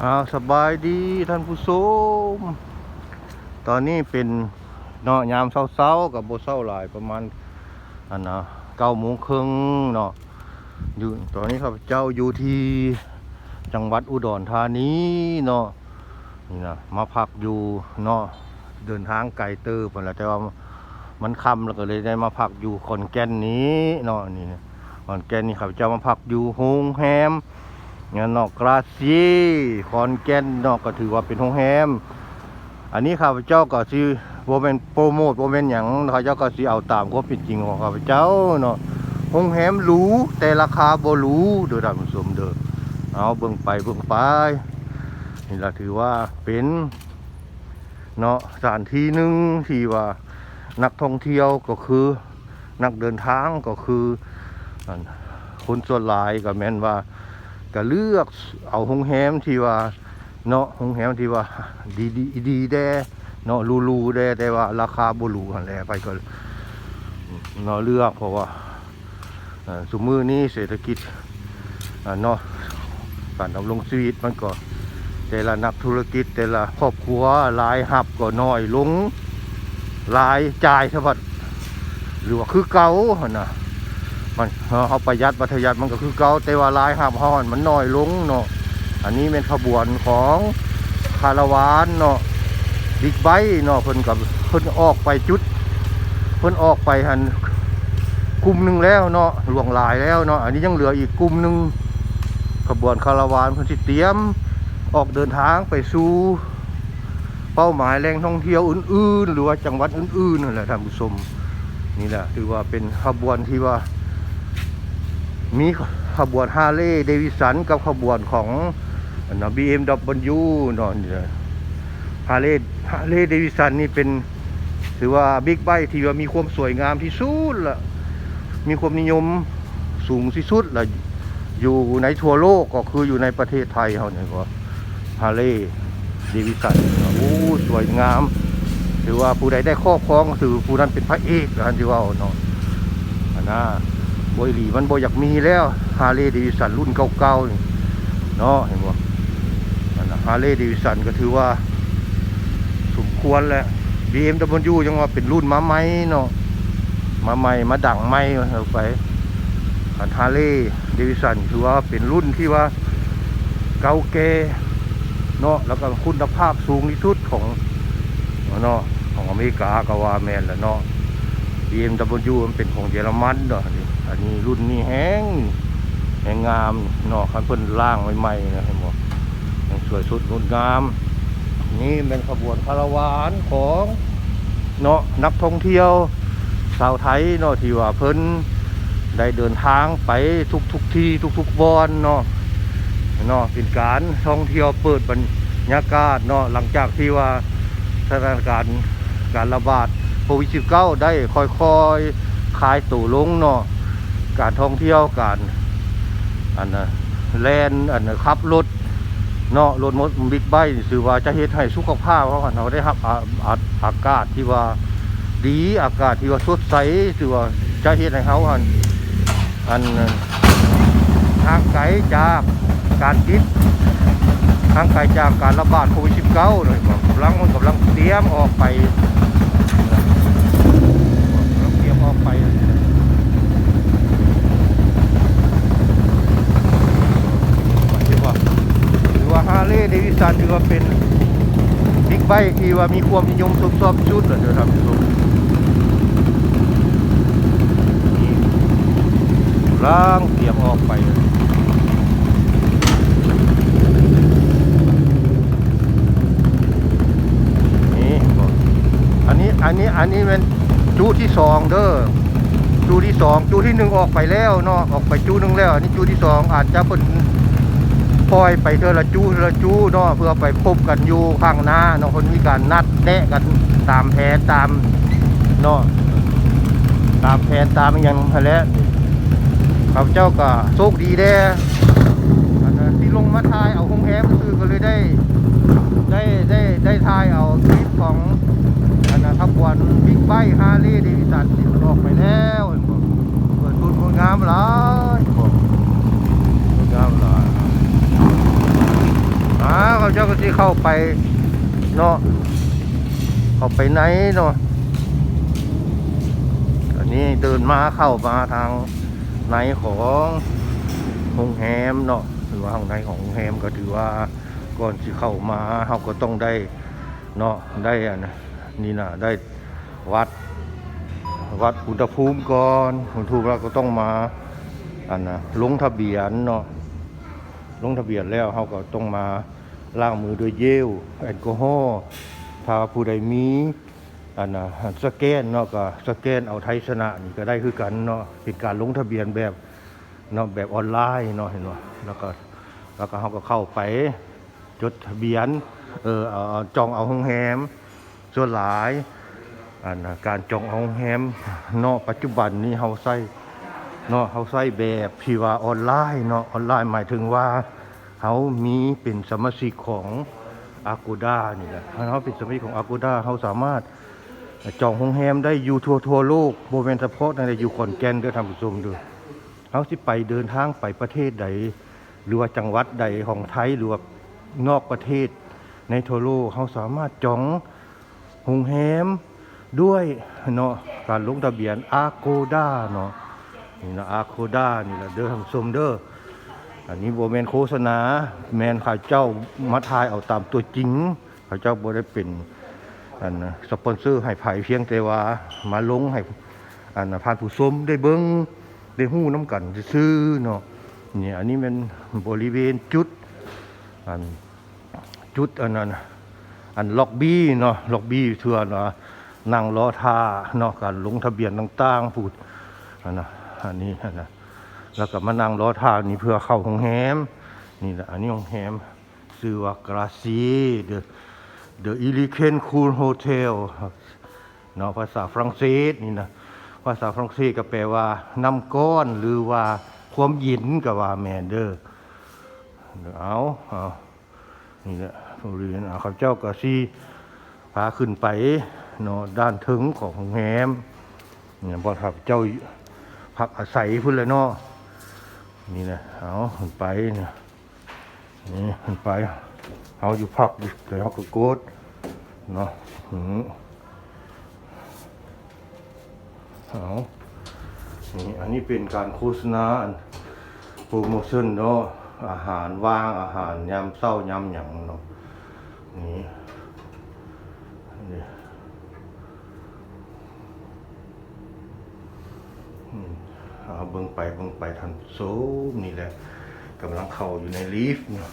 อ้าสบายดีท่านผู้ชมตอนนี้เป็นเนาะยามเช้าๆกับโบเช้าหลายประมาณอันนะเก้าโมงครึ่งเนาะอยู่ตอนนี้ข้าพเจ้าอยู่ที่จังหวัดอุดรธานีเนาะนี่นะมาพักอยู่เนาะเดินทางไกลเติบนั่นแหละแต่ว่ามันค่ำแล้วก็เลยได้มาพักอยู่ขอนแก่นนี้เนาะนี่ขอนแก่นนี่ข้าพเจ้ามาพักอยู่โฮงแฮม งานนอกกราซีคอนแกนนอกก็ถือว่าเป็นโรงแรมอันนี้ข้าพเจ้าก็สิบ่แม่นโปรโมทบ่แม่นหยังข้าพเจ้าก็สิเอาตามความเป็นจริงของข้าพเจ้าเนาะโรงแรมหรูแต่ราคาบ่หรูเด้อท่านผู้ชมเด้อเอาเบิ่งไปเบิ่งไปนี่ล่ะถือว่าเป็นเนาะสถานที่หนึ่งที่ว่านักท่องเที่ยวก็คือนักเดินทางก็คือคนส่วนหลายก็แม่นว่า ก็เลือกเอาโรงแรมที่ว่าเนาะโรงแรมที่ว่าดีดีดีแด้เนาะรูรูแด้แต่ว่าราคาบ่หรูหันแลไปก็เนาะเลือกเพราะว่าสมมือนี้เศรษฐกิจเนาะการดำรงชีวิตมันก็แต่ละนักธุรกิจแต่ละครอบครัวรายหับก็น้อยลงรายจ่ายเท่าบัดหรือว่าคือเก่าหนน่ะ มันเอาประหยัดประหยัดมันก็คือเก่าแต่ว่าลายหับห้อนมันน้อยลงเนาะอันนี้เป็นขบวนของคาราวานเนาะบิ๊กไบค์เนาะเพิ่นกับเพิ่นออกไปจุด เพิ่นออกไปหันกลุ่มหนึ่งแล้วเนาะหลวงหลายแล้วเนาะอันนี้ยังเหลืออีกกลุ่มหนึ่งขบวนคาราวานเพิ่นสิเตรียมออกเดินทางไปสู่เป้าหมายแหล่งท่องเที่ยวอื่นๆ หรือว่าจังหวัดอื่นๆนั่นแหละท่านผู้ชมนี่แหละถือว่าเป็นขบวนที่ว่า มีขบวนฮาร์เลย์เดวิสันกับขบวนของนะบีเอ็มดับเบิลยูเนาะฮาร์เลย์ฮาร์เลย์เดวิสันนี่เป็นถือว่าบิ๊กไบค์ที่ว่ามีความสวยงามที่สุดละมีความนิยมสูงที่สุดละอยู่ในทั่วโลกก็คืออยู่ในประเทศไทยเขาเนี่ยก็ฮาร์เลย์เดวิสันโอ้สวยงามถือว่าผู้ใดได้ครอบครองถือผู้นั้นเป็นพระเอกนะที่ว่าเนาะอันน่ะ บอยหลีมันบอยอยากมีแล้วฮาร์เลย์เดวิสันรุ่นเก่าๆเนาะเห็นบ่นั่นฮาร์เลย์เดวิสันก็ถือว่า สมควรแหละ BMW ยังว่าเป็นรุ่นมาใหม่เนาะมาใหม่มาดังใหม่เอาไปอันฮาร์เลย์เดวิสันถือว่าเป็นรุ่นที่ว่าเก่าแก่เนาะแล้วก็คุณภาพสูงที่สุดของเนาะของอเมริกาก็ว่าแมนแหละเนาะ BMW มันเป็นของเยอรมันเนาะ อันนี้รุ่นนี้แห้งแห้งงามเนาะคันเพิ่นล่างใหม่ๆนะเห็นบ่ยังสวยสุดงดงาม นี่เป็นขบวนคาราวานของเนาะนักท่องเที่ยวชาวไทยเนาะที่ว่าเพิ่นได้เดินทางไปทุกทุกที่ทุกทุกๆบอนเนาะเนาะเป็นการท่องเที่ยวเปิดบรรยากาศเนาะหลังจากที่ว่าสถานการณ์การระบาดโควิด 19 ได้ค่อยๆคลายตู่ลงเนาะ การท่องเที่ยวการอันนะแลนอันนะขับรถเนาะรถมดบิ๊กไบค์ถือว่าจะเฮ็ดให้สุขภาพเขาเราได้รับอาอากาศที่ว่าดีอากาศที่ว่าสดใสถือว่าจะเฮ็ดให้เขาอันอันทางไกลจากการติดทางไกลจากการระบาดโควิด 19 เลยบอกกำลังมันกำลังเตรียมออกไป เราเตรียมออกไปถือว่าถือว่าฮาร์ เลย์ถือว่าเป็นบิ๊กไบค์ที่ว่ามีความนิยมชมชอบชุดเลยเดี๋ยวทำดูนี่างเตรียมออกไปนี่อกอันนี้อันนี้อันนี้เป็นจูที่สองเด้อจูที่สองจูที่หนึ่งออกไปแล้วเนาะออกไปจูหนึ่งแล้วอันนี้จูที่สองอาจจะเป็น ปล่อยไปเทอละจูเทอละจู้เนาะเพื่อไปพบกันอยู่ข้างหน้าเนาะคนมีการนัดแนะกันตามแผนตามเนาะตามแผนตามอหยังหั้นแล้วข้าเจ้าก็โชคดีแด้ที่ลงมาทายเอาคงแฮมซื้อก็เลยได้ ได้ได้ได้ทายเอาคลิปของอันนะขบวนบิ๊กไบค์ฮาร์ลีย์เดวิสันที่ออกไปแล้วเห็นบ่เปิดทุนคนงามหลายบอกคนงามหลายอ้า เขาเจ้าก็สิเข้าไปเนาะเข้าไปไหนเนาะอันนี้เดินมาเข้ามาทางในของโรงแรมเนาะหรือว่าข้างในของโรงแรมก็ถือว่าก่อนที่เข้ามาเขาก็ต้องได้เนาะได้อันนะนี่นะได้วัดวัดอุณหภูมิก่อนอุณหภูมิเราก็ต้องมาอันนะลงทะเบียนเนาะลงทะเบียนแล้วเขาก็ต้องมา ล้างมือด้วยเยลแอลกอฮอล์ถ้าผู้ใดมีอันนะสแกนเนาะก็สแกนเอาไทยชนะนี่ก็ได้คือกันเนาะเป็นการลงทะเบียนแบบเนาะแบบออนไลน์เนาะเห็นบ่าแล้วก็แล้วก็เขาก็เข้าไปจดทะเบียนเออเอาเอาจองเองแรมส่วนหลายอันนะการจองโรงแรมเนาะปัจจุบันนี้เฮาใช้เนาะเฮาใช้แบบที่ว่าออนไลน์เนาะออนไลน์หมายถึงว่า เฮามีเป็นสมาชิกของ Agoda นี่แหละเฮาเป็นสมาชิกของ Agoda เฮาสามารถจองโรงแรมได้อยู่ทั่วทั่วโลกบ่แม่นเฉพาะในอยู่ขอนแก่นเด้อท่านผู้ชมเด้อเฮาสิไปเดินทางไปประเทศใด หรือว่าจังหวัดใดของไทยหรือว่านอกประเทศ ในทั่วโลกเฮาสามารถจองโรงแรมด้วยเนาะการลงทะเบียนอาโกดาเนาะนี่นะอาโกดานี่แหละเด้อท่านผู้ชมเด้อ อันนี้โบแมนโฆษณา แมนข้าเจ้ามาทายเอาตามตัวจริงข้าเจ้าโบได้เป็นอันสปอนเซอร์ให้ไผเพียงแต่ว่ามาลงให้อันผ่านผู้ชมได้เบิ่งได้ฮู้น้ำกันซื่อเนาะเนี่ยอันนี้เป็นบริเวณจุดอันจุดอันนั้นอันล็อกบี้เนาะล็อกบี้เถื่อเนาะนั่งรอท่าเนาะการลงทะเบียนต่างๆพูดอันนะอันนี้อันนะ แล้วก็มานั่งรอท่านี่เพื่อเข้าโรงแรมนี่แหละอันนี้โรงแรมชื่อว่ากราซีเดอะเดอะอิลิเคนคูลโฮเทลเนาะภาษาฝรั่งเศสนี่นะภาษาฝรั่งเศสก็แปลว่าน้ำก้อนหรือว่าความเย็นก็ว่าแมนเดอร์เอาเอานี่แหละบริเวณอ่าวข้าเจ้าก็ซีพาขึ้นไปเนาะด้านถึงของแรมเนี่ยบอทับเจ้าพักอาศัยพุ่นเลยเนาะ นี่นะเอาขึ้นไปเนี่ยนี่ขึ้นไปเอาอยู่พักอยู่เดี๋ยวเขาก็กดเนาะอืมเอานี่อันนี้เป็นการโฆษณาโปรโมชั่นเนาะอาหารว่างอาหารยำเศร้ายำหยังเนาะนี่นี่อืม เอาเบิ่งไปเบิ่งไปทันโซมนี่แหละกำลังเข้าอยู่ในลิฟต์เนาะ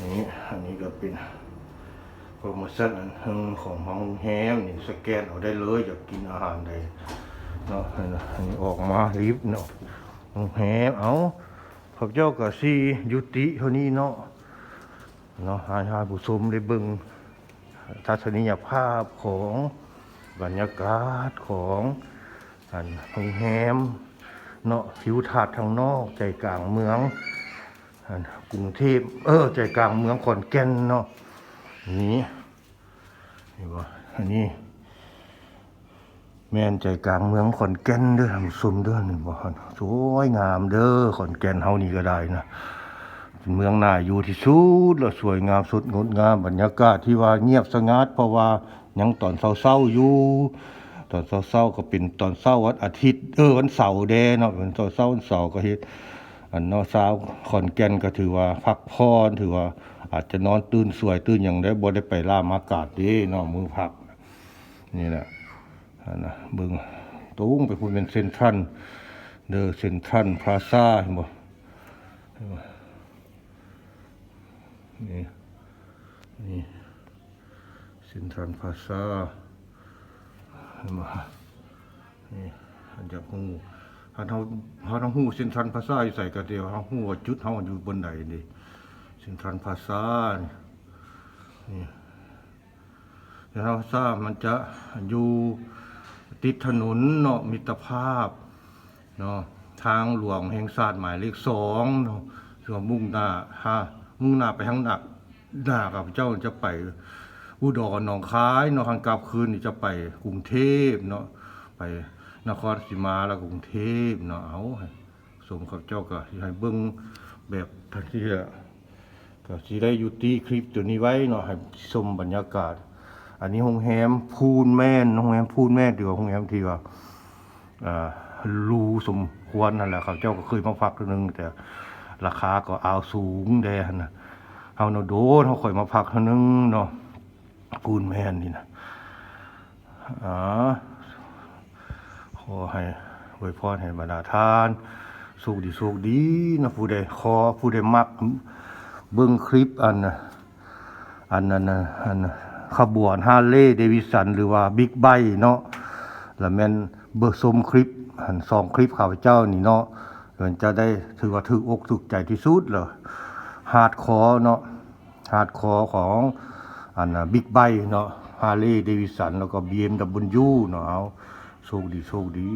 นี่อันนี้ก็เป็นโปรโมชั่นอันหนึงของโรงแรมนี่สแกนเอาได้เลยอยากกินอาหารใดเนาะอันนี้ออกมาลิฟต์เนาะโรงแรมเอาพระเจ้าก็สียุติเท่านี้เนาะเนาะหาหาผู้ชมได้เบิ่งทัศนียภาพของบรรยากาศของอันโรงแรม เนาะทิวทัศน์ทางนอกใจกลางเมืองกรุงเทพเออใจกลางเมืองขอนแก่นเนาะนี่นี่ว่าอันนี้ แม่นใจกลางเมืองขอนแก่นเด้อทำซุมเด้อนี่บ่สวยงามเด้อขอนแก่นเฮานี่ก็ได้นะเมืองน่าอยู่ที่สุดแล้วสวยงามสุดงดงามบรรยากาศที่ว่าเงียบสงัดเพราะว่ายังตอนเช้าๆอยู่ ตอนเช้าๆก็เป็นตอนเช้าวันอาทิตย์ เออวันเสาร์แดเนาะเป็นตอนเช้าวันเสาร์ก็เฮ็ดอันนาะเช้าขอนแก่นก็ถือว่าพักผ่อนถือว่าอาจจะนอนตื่นสวยตื่นหยังได้บ่ได้ไปล่ามอากาศด้เนาะมือพัก นี่แหละอันนะเบิ่งตุ้งไปพูดเป็นเซนทรันเดอเซนทรันพลาซ่าเห็นบ่เห็นบ่นี่นี่เซนทรันพลาซ่า เห็นบ่นี่อันจากหูหันเฮาเฮาต้องหูเซนทรันพลาซ่าอยู่ใส่กระเดียวเฮาหูว่าจุดเฮาอยู่บนใดนี่เซนทรันพลาซ่านี่นี่เดี๋ยวเราทราบมันจะอยู่ติดถนนเนาะมิตรภาพเนาะทางหลวงแห่งศาสตร์หมายเลขสองเนาะส่วนมุ่งหน้าฮะมุ่งหน้าไปทางหนักหน้ากับเจ้าจะไป อุดรหนองคายเนาะทางกลับคืนนี่จะไปกรุงเทพเนาะไปนครศรีมาแล้วกรุงเทพเนาะเอาสมกับเจ้าก็ให้เบิ่งแบบทันทีอะก็สิได้ยุติคลิปตัวนี้ไว้เนาะให้ชมบรรยากาศ อันนี้โรงแรมพูนแม่นโรงแรมพูนแม่นดีกว่าโรงแรมที่ว่าอ่ารูสมควรนั่นแหละครับเจ้าก็เคยมาพักตัวหนึงแต่ราคาก็เอาสูงแดนนะเฮาเนาะโดนเฮาค่อยมาพักเท่านึงเนาะ พูนแม่นนี่นะอ๋อขอให้อวยพรให้บรรดาทานสุขดีสุขดีนะผู้ใดขอผู้ใดมักเบิ่งคลิปอันนะอันนั้นอันน่ะขบวนฮาร์เลย์เดวิสันหรือว่าบิ๊กไบเนาะแล้วแม่นเบิกชมคลิปหันสองคลิปข้าพเจ้านี่เนาะมันจะได้ถือว่าถืออกถูกใจที่สุดเลยฮาร์ดคอร์เนาะฮาร์ดคอร์ของ อันนะบิ๊กไบเนาะฮาร์เลย์เดวิสันแล้วก็บีเอ็มดับเนาะเอาโชคดีโชคดี